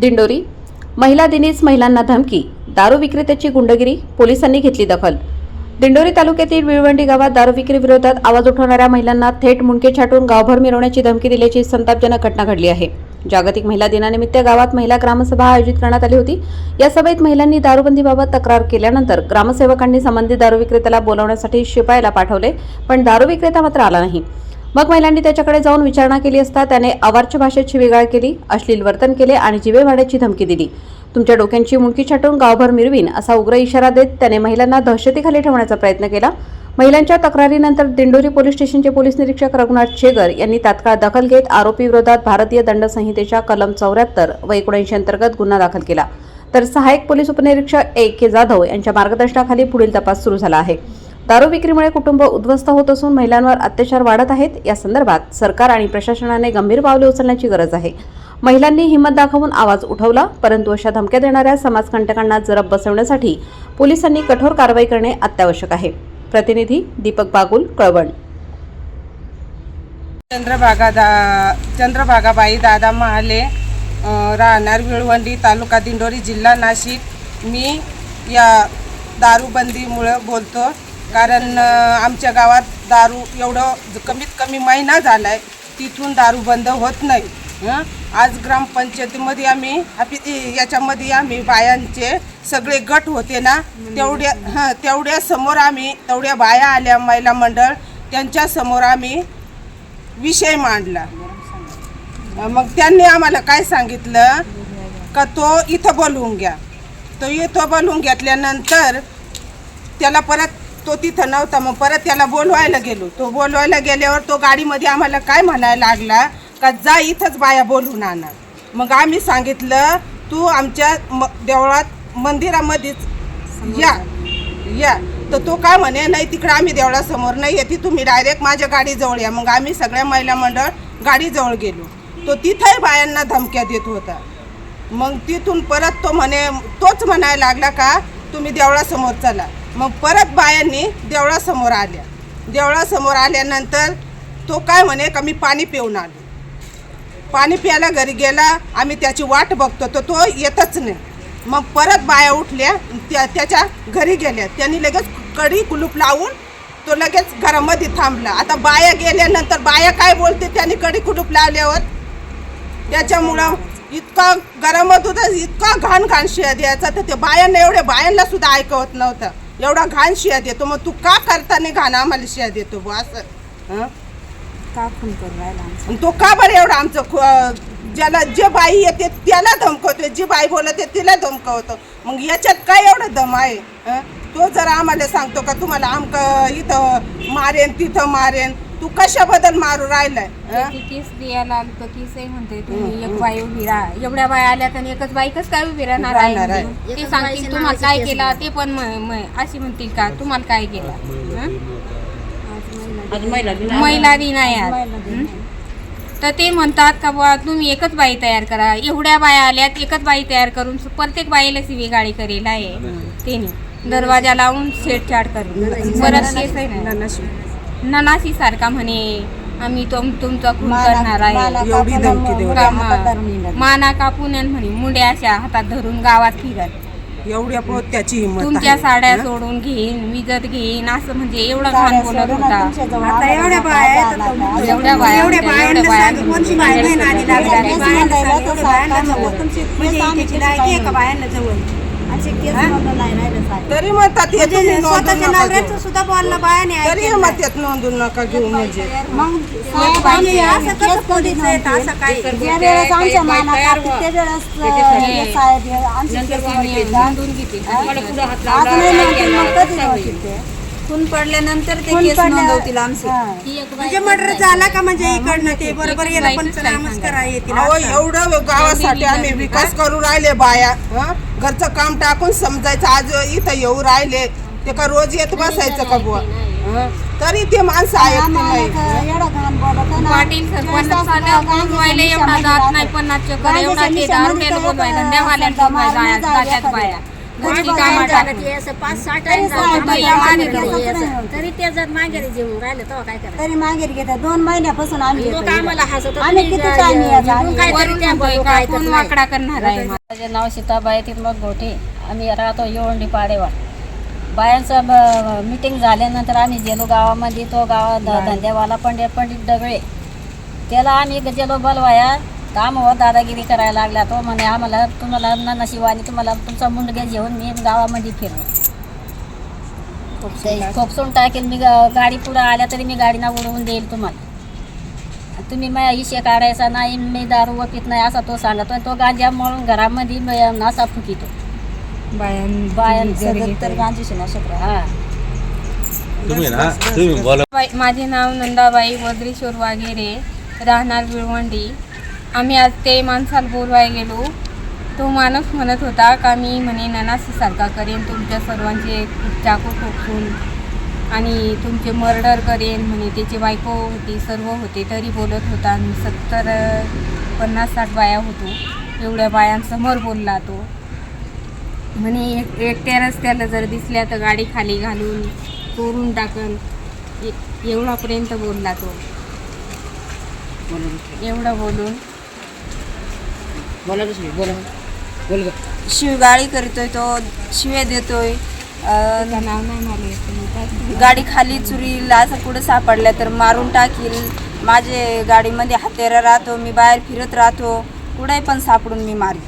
दिंडोरी. महिला दिनीच महिलांना धमकी दारू विक्रेत्याची गुंडगिरी पोलिसांनी घेतली दखल. दिंडोरी तालुक्यातील विळवंडी गावात दारू विक्री विरोधात आवाज उठवणाऱ्या महिलांना थेट मुंडके छाटून गावभर मिरवण्याची धमकी दिल्याची संतापजनक घटना घडली आहे. जागतिक महिला दिनानिमित्त गावात महिला ग्रामसभा आयोजित करण्यात आली होती. या सभेत महिलांनी दारूबंदीबाबत तक्रार केल्यानंतर ग्रामसेवकांनी संबंधित दारू विक्रेत्याला बोलावण्यासाठी शिपायाला पाठवले पण दारू विक्रेता मात्र आला नाही. मग महिलांनी त्याच्याकडे जाऊन विचारणा केली असता त्याने अवाच्य भाषेत शिवीगाळ केली अश्लील वर्तन केले आणि जिवे मारण्याची धमकी दिली. तुमच्या डोक्यांची मुंडकी छाटून गावभर मिरवीन असा उग्र इशारा देत त्याने महिलांना दहशतीखाली ठेवण्याचा प्रयत्न केला. महिलांच्या तक्रारीनंतर दिंडोरी पोलीस स्टेशनचे पोलीस निरीक्षक रघुनाथ शेगर यांनी तात्काळ दखल घेत आरोपी विरोधात भारतीय दंड संहितेच्या कलम चौऱ्याहत्तर व एकोणऐंशी अंतर्गत गुन्हा दाखल केला. तर सहाय्यक पोलीस उपनिरीक्षक ए के जाधव यांच्या मार्गदर्शनाखाली पुढील तपास सुरू झाला आहे. दारू विक्रीमुळे कुटुंब उद्ध्वस्त होत असून महिलांवर अत्याचार वाढत आहेत. या संदर्भात सरकार आणि प्रशासनाने गंभीर पावले उचलण्याची गरज आहे. महिलांनी हिंमत दाखवून आवाज उठवला परंतु अशा धमक्या देणाऱ्या समाजकंटकांना जरब बसवण्यासाठी पोलिसांनी कठोर कारवाई करणे अत्यावश्यक आहे. प्रतिनिधी दीपक बागुल कळवण. चंद्रभागा दा चंद्रभागाबाई दादा महाले राहणार विळवंडी तालुका दिंडोरी जिल्हा नाशिक. मी या दारूबंदीमुळं बोलतो. कारण आमच्या गावात दारू एवढं कमीत कमी महिना झाला आहे तिथून दारू बंद होत नाही. आज ग्रामपंचायतीमध्ये आम्ही आपी याच्यामध्ये आम्ही बायांचे सगळे गट होते ना तेवढ्या हां तेवढ्या समोर आम्ही तेवढ्या बाया आल्या महिला मंडळ त्यांच्यासमोर आम्ही विषय मांडला. मग त्यांनी आम्हाला काय सांगितलं? का तो इथं बोलवून घ्या. तो इथं बोलवून घेतल्यानंतर त्याला परत तो तिथं नव्हता. मग परत त्याला बोलवायला गेलो. तो बोलवायला गेल्यावर तो गाडीमध्ये आम्हाला काय म्हणायला लागला? का जा इथंच बाया बोलवून आणा. मग आम्ही सांगितलं तू आमच्या म देवळात मंदिरामध्येच या. या. तर तो काय म्हणे नाही तिकडे आम्ही देवळासमोर नाही येते तुम्ही डायरेक्ट माझ्या गाडीजवळ या. मग आम्ही सगळ्या महिला मंडळ गाडीजवळ गेलो. तो तिथंही बायांना धमक्या देत होता. मग तिथून परत तो म्हणे तोच म्हणायला लागला का तुम्ही देवळासमोर चला. मग परत बायांनी देवळासमोर आल्या. देवळासमोर आल्यानंतर तो काय म्हणे का मी पाणी पिऊन आलो. पाणी प्यायला घरी गेला आम्ही त्याची वाट बघतो तर तो येतच नाही. मग परत बाया उठल्या त्या त्याच्या घरी गेल्या. त्यांनी लगेच कडी कुलूप लावून तो लगेच घरामध्ये थांबला. आता बाया गेल्यानंतर बाया काय बोलते त्यांनी कडी कुलूप लावल्यावर? त्याच्यामुळं इतका गरमत होता इतका घाण घाण शिया द्यायचा तर ते बायांना एवढ्या बायांना सुद्धा ऐकवत नव्हतं एवढा घाण शिया देतो मग तू का करताना घाण आम्हाला शिया देतो बुवा असं हं? का खून करून राहिला आमचा? आणि तो का बरं एवढा आमचं खु- ज्याला जे बाई येते त्याला धमकवतो जी बाई बोलते तिला धमकवतो मग याच्यात काय एवढं दम आहे हं? तो जर आम्हाला सांगतो का तुम्हाला आमक इथं मारेन तिथं मारेन तू कशाबद्दल मारू राहिलाय? हं? ती केस द्यायला केस आहे म्हणते तुम्ही? एक बाई उभी राहा. एवढ्या बाया आल्या तर एकच बाई कसं काय उभी राहणार राहणार आहे? आहे. ते सांगतील तुम्हाला काय केलं ते पण म- म- अशी म्हणतील का? तुम्हाला काय केलं? महिला दिन आहे. आज. हं? तर ते म्हणतात का बुवा तुम्ही एकच बाई तयार करा. एवढ्या बाया आल्यात एकच बाई तयार करून प्रत्येक बाईला सिवी गाडी करेल आहे. त्याने दरवाजा लावून छेडछाड करून परत आहे ना? ननाशी. सारखा म्हणे आम्ही तुम तुमचा खून करणार आहे. एवढी धमकी देऊ माना कापून आणि म्हणे मुंड्या अशा हातात धरून गावात फिरत. त्याची हिंमत तुमच्या आहे. साड्या हं? सोडून घेईन विजत घेईन असं म्हणजे एवढं घाण बोलत होता. आता एवढ्या बाया आहेत आता तुमच्या एवढ्या बाया एवढ्या होत्या, बायांना एवढ्या बाया सांग, कोणची बाई नाही नादी लागली बायांना सांग, एवढ्या बायांना जवळ. म्हणजे इथे लायकी आहे का बायांना जवळ. तरी म्हणतात हे म्हणजे तुम्ही नोंदवू स्वतःच्या नका नवऱ्याचं घेऊ. सुद्धा बोलणं बायाने तरी ऐकलं मग त्यात नोंदवून नका घेऊ म्हणजे. असं कसं पोलीस आहेत? असं काही. ज्या वेळेस आमच्या माना कापतील त्या वेळेस हे साहेब आमची केस. नोंदून मग कधी ते? खून पडल्यानंतर ते खून केस पडल्या- नोंदवतील आमचे. हा. म्हणजे मर्डर झाला का म्हणजे इकडनं ते बरोबर याला पंचनामाच करा येतील अहो असं. एवढं गावासाठी आम्ही विकास करू राहिले बाया हं? घरचं काम टाकून समजायचं आज इथं येऊ राहिले ते का रोज येत बसायचं का बुवा? हं? तरी ते माणसं ऐकते नाही आहे ना. पाटील सरपंच साध्या बोलवायला एवढा जात नाही पन्नास चक्कर एवढा ते दारुड्याला बोलवायला जात्यात बाया. टाकून. पाच सहा तरी टाइम असं. ते जर माघारी जेवून राहिले तेव्हा काय करायचं? तरी मागेर घेतात दोन महिन्यापासून आम्ही लोक आम्हाला हसत आम्ही किती टाइम काय वाकडा करणार आहे माझे नाव सीताबाई तिरमत गोठे आम्ही राहतो येवंडी पाडेवा बायांचं मिटिंग झाल्यानंतर आम्ही गेलो गावामध्ये तो गावा धंद्यावाला पंडित पंडित डगळे त्याला आम्ही गेलो बलवाया. काम हो दादागिरी करायला लागला तो म्हणे आम्हाला तुम्हाला न नशिबाने तुम्हाला तुमचा मुंडगे घेऊन मी गावामध्ये फिरलो. खोपसून टाकेल मी गा- गाडी पुढं आल्या तरी मी गाडीना उडवून देईल तुम्हाला. तुम्ही माझ्या इशे काढायचा नाही मी दारू वपित नाही असा तो सांगतो आणि तो गांजा म्हणून घरामध्ये म- असा फुकितो. बायां तर गांजीशी नशक्र हा तुम्ही ना तुम्ही बोला. बाई- माझे नाव नंदाबाई वद्रेश्वर वाघेरे राहणार विळवंडी. आम्ही आज ते माणसाला बोलवाय गेलो. तो माणूस म्हणत होता का मी म्हणे ननासीसारखा करेन तुमच्या सर्वांचे चाकू ठोकून आणि तुमचे मर्डर करेन म्हणे. त्याची बायको होती सर्व होते तरी बोलत होता. आणि सत्तर पन्नास साठ बाया होतो. एवढ्या बायांसमोर बोलला तो. म्हणे एक एकट्या रस्त्याला जर दिसल्या तर गाडी खाली घालून चोरून टाकन. एवढापर्यंत बोलला तो. एवढं बोलून शिवगाळी करतोय तो शिवे देतोय. अं, त्याचं नाव नाही मला येत पण काय गाडी खाली चुरील असं कुठं सापडलं तर मारून टाकील. माझे गाडीमध्ये हातेरा राहतो मी बाहेर फिरत राहतो. कुठे पण सापडून मी मारी